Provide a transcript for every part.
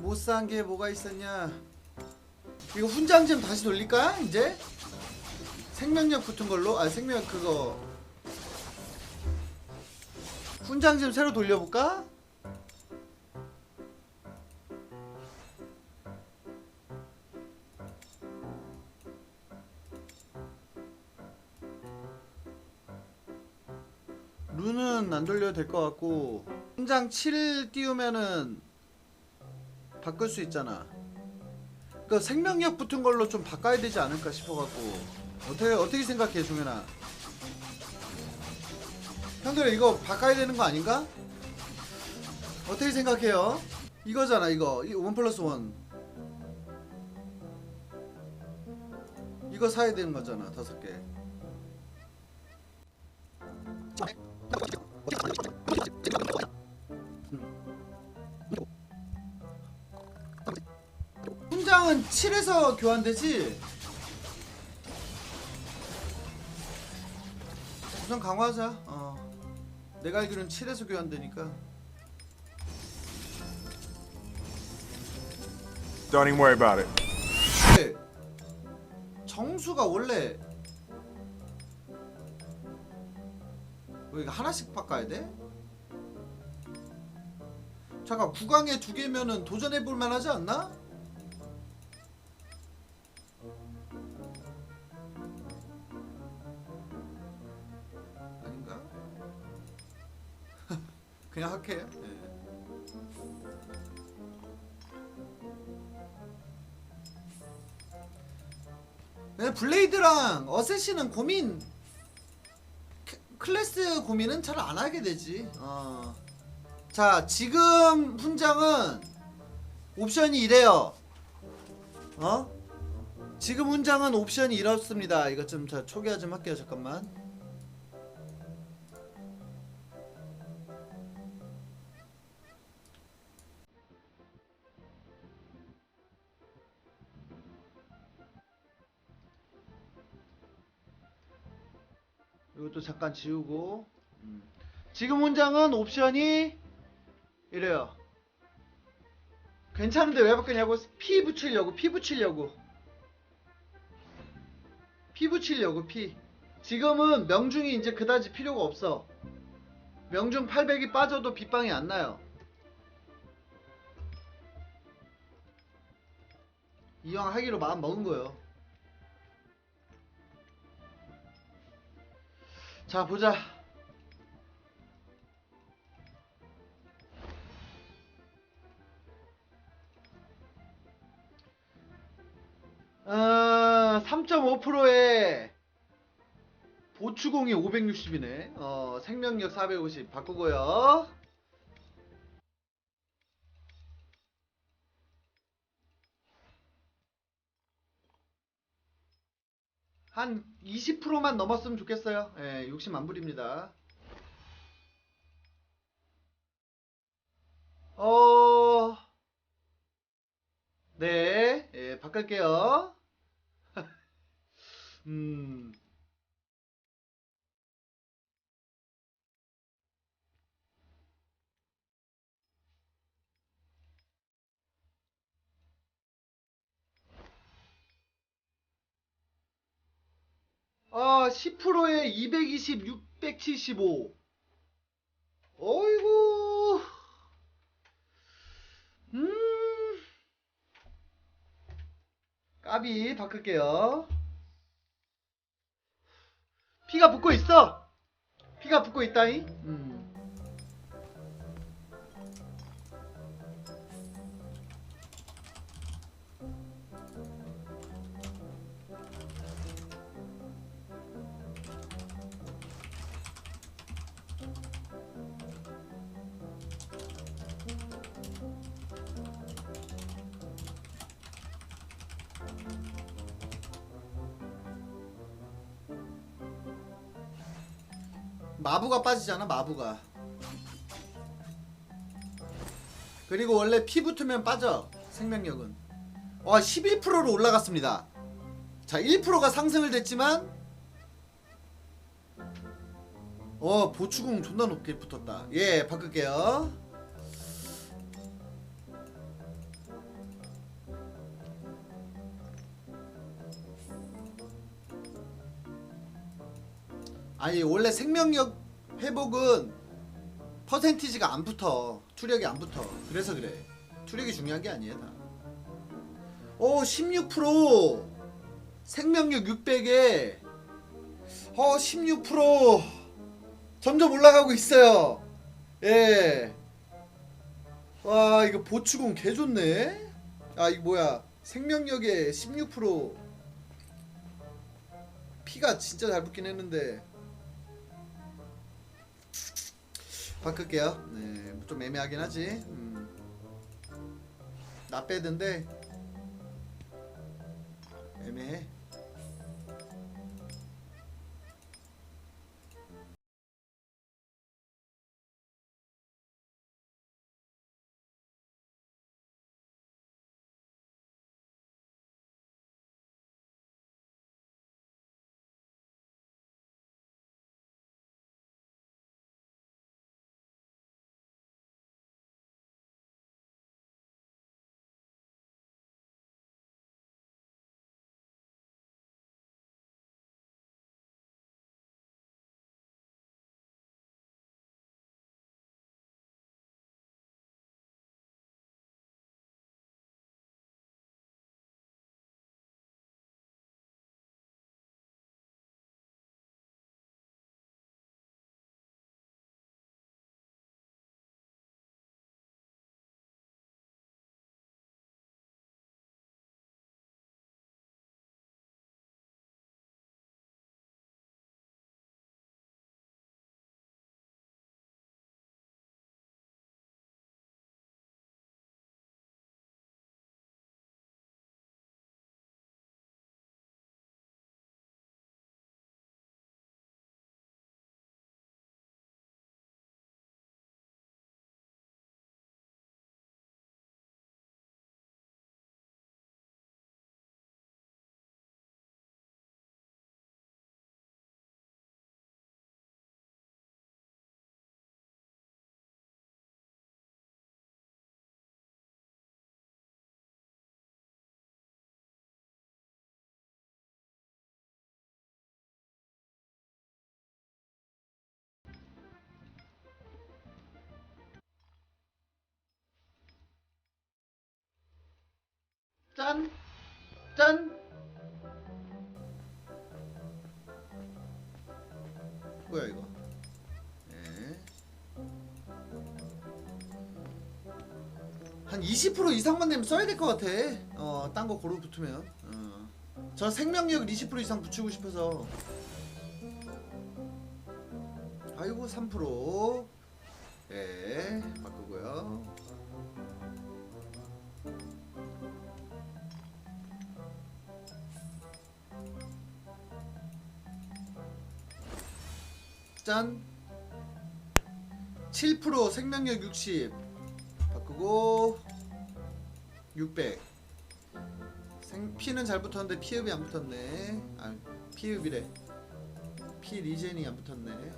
못 산 게 뭐가 있었냐? 이거 훈장점 다시 돌릴까 이제? 생명력 붙은 걸로? 아 생명 그거. 훈장점 새로 돌려볼까? 룬은 안 돌려도 될 것 같고 훈장 7 띄우면은 바꿀 수 있잖아. 그 생명력 붙은 걸로 좀 바꿔야 되지 않을까 싶어갖고 어떻게 어떻게 생각해 종현아? 형들 이거 바꿔야 되는 거 아닌가? 어떻게 생각해요? 이거잖아 이거 이원 플러스 원 이거 사야 되는 거잖아 다섯 개. 훈장은 7에서 교환되지? 우선 강화하자. 어. 내가 알기로는 7에서 교환되니까. Don't even worry about it. 근데 정수가 원래 왜 이거 하나씩 바꿔야 돼? 잠깐 구강에 두 개면은 도전해 볼 만하지 않나? 그냥 할게. 예. 네, 블레이드랑 어쌔신은 고민 크- 클래스 고민은 잘 안 하게 되지. 어. 자, 지금 훈장은 옵션이 이래요. 어? 지금 훈장은 옵션이 이렇습니다. 이것 좀 자, 초기화 좀 할게요. 잠깐만. 이것도 잠깐 지우고. 음. 지금 훈장은 옵션이 이래요. 괜찮은데 왜 바꾸냐고? 피 붙이려고 피 붙이려고. 피 붙이려고 피. 지금은 명중이 이제 그다지 필요가 없어. 명중 800이 빠져도 빗방이 안 나요. 이왕 하기로 마음 먹은 거예요 자 보자. 어, 3.5%에 보추공이 560이네. 어, 생명력 450 바꾸고요 20%만 넘었으면 좋겠어요. 예, 60만 불입니다. 어, 네, 예, 바꿀게요. 음, 아, 10%에 220, 675. 어이구. 음. 까비 바꿀게요. 피가 붙고 있어. 피가 붙고 있다잉. 음. 마부가 빠지잖아 마부가. 그리고 원래 피 붙으면 빠져 생명력은. 와 11%로 올라갔습니다. 자 1%가 상승을 됐지만 어 보추궁 존나 높게 붙었다. 예 바꿀게요 아니 원래 생명력 회복은 퍼센티지가 안 붙어. 투력이 안 붙어. 그래서 그래. 투력이 중요한 게 아니에요 다. 오16% 생명력 600에. 어16% 점점 올라가고 있어요. 예. 와 이거 보충공 개 좋네. 아 이거 뭐야. 생명력에 16% 피가 진짜 잘 붙긴 했는데 바꿀게요. 네, 좀 애매하긴 하지. 음. 나빼든데 애매해. 짠! 짠! 뭐야 이거? 네. 한20% 이상만 되면 써야 될 것 같아. 어, 딴 거 고루 붙으면. 어. 저 생명력을 20% 이상 붙이고 싶어서. 아이고 3%. 예, 바꾸고요. 짠. 7% 생명력 60 바꾸고 600 생, 피는 잘 붙었는데 피흡이 안 붙었네. 아 피흡이래. 피 리젠이 안 붙었네.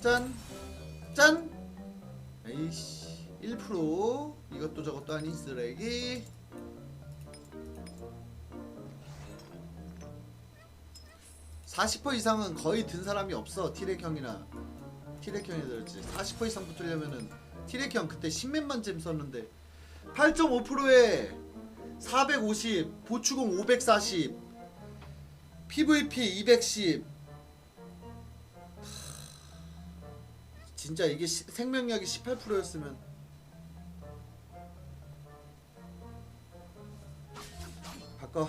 짠! 짠! 에이씨 1% 이것도 저것도 아닌 쓰레기 (40% 이상은 거의 든 사람이 없어 티렉 형이나. 티렉 형이 들었지. 40% 이상 붙으려면은 티렉 형 그때 10몇만 잼 썼는데. 8.5%에 450 보추공 540 PVP 210 진짜 이게 시- 생명력이 18%였으면. 바꿔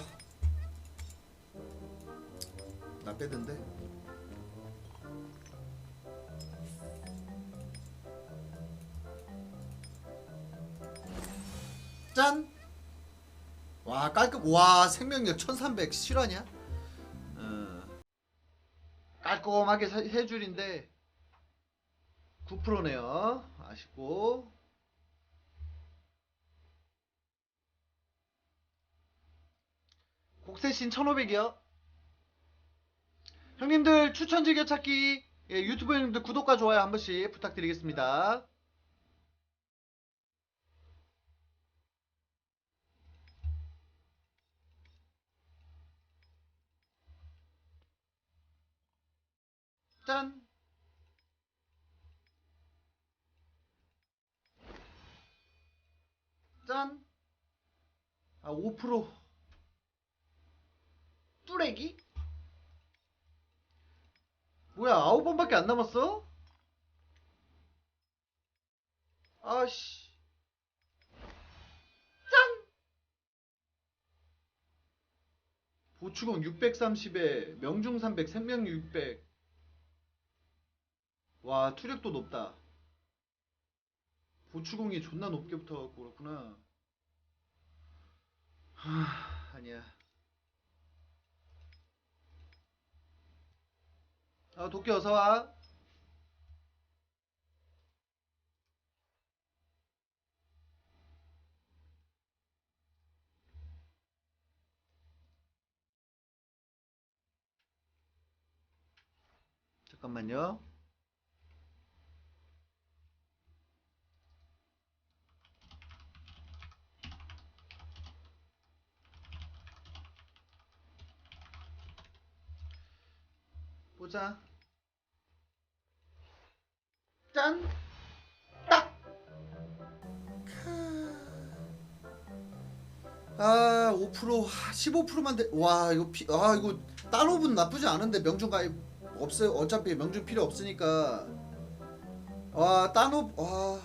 나 빼던데 짠! 와 깔끔 와 생명력 1300 실화냐? 어. 깔끔하게 사- 세 줄인데 9%네요 아쉽고 곡세신 1500이요 형님들 추천 즐겨 찾기 예, 유튜브 형님들 구독과 좋아요 한 번씩 부탁드리겠습니다 짠. 짠. 아, 5%. 뚜레기? 뭐야, 아홉 번밖에 안 남았어? 아씨. 짠! 보추공 630에 명중 300, 생명 600. 와, 투력도 높다. 보추공이 존나 높게 붙어갖고 그렇구나. 하, 아니야. 아, 도끼 어서 와. 잠깐만요. 자. 짠! 딱! 아, 5%, 15%만 돼. 와, 이거 피, 아, 이거 따로분 나쁘지 않은데 명중 가입 없어요. 어차피 명중 필요 없으니까. 와, 따로 와.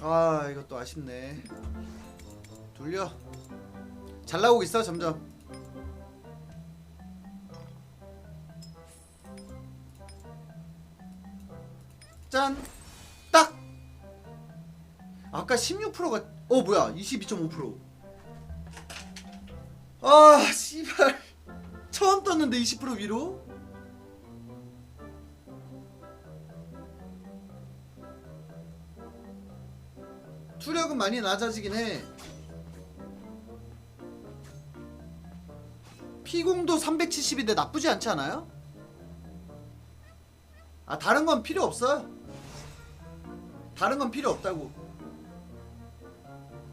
아, 이것도 아쉽네. 돌려. 잘 나오고 있어, 점점. 짠! 딱! 아까 16%가 어 뭐야 22.5%아 씨발 처음 떴는데 20% 위로 투력은 많이 낮아지긴 해 피공도 370인데 나쁘지 않지 않아요? 아 다른 건 필요 없어요. 다른 건 필요 없다고.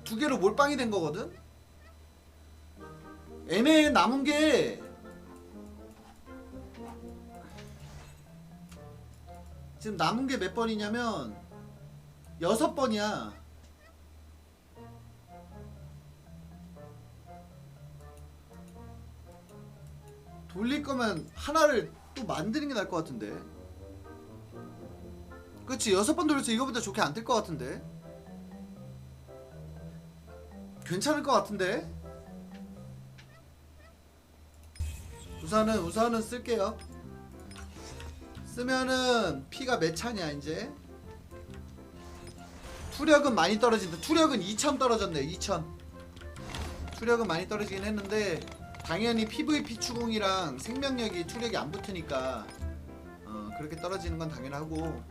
두 개로 몰빵이 된 거거든? 애매해 남은 게. 지금 남은 게 몇 번이냐면 여섯 번이야 돌릴 거면 하나를 또 만드는 게 나을 것 같은데. 그치 여섯 번 돌려서 이거보다 좋게 안뜰것 같은데. 괜찮을 것 같은데? 우선은 우선은 쓸게요. 쓰면은 피가 몇 차냐 이제? 투력은 많이 떨어진다. 투력은 2000 떨어졌네 2000 투력은 많이 떨어지긴 했는데 당연히 PVP 추궁이랑 생명력이 투력이 안 붙으니까 어, 그렇게 떨어지는 건 당연하고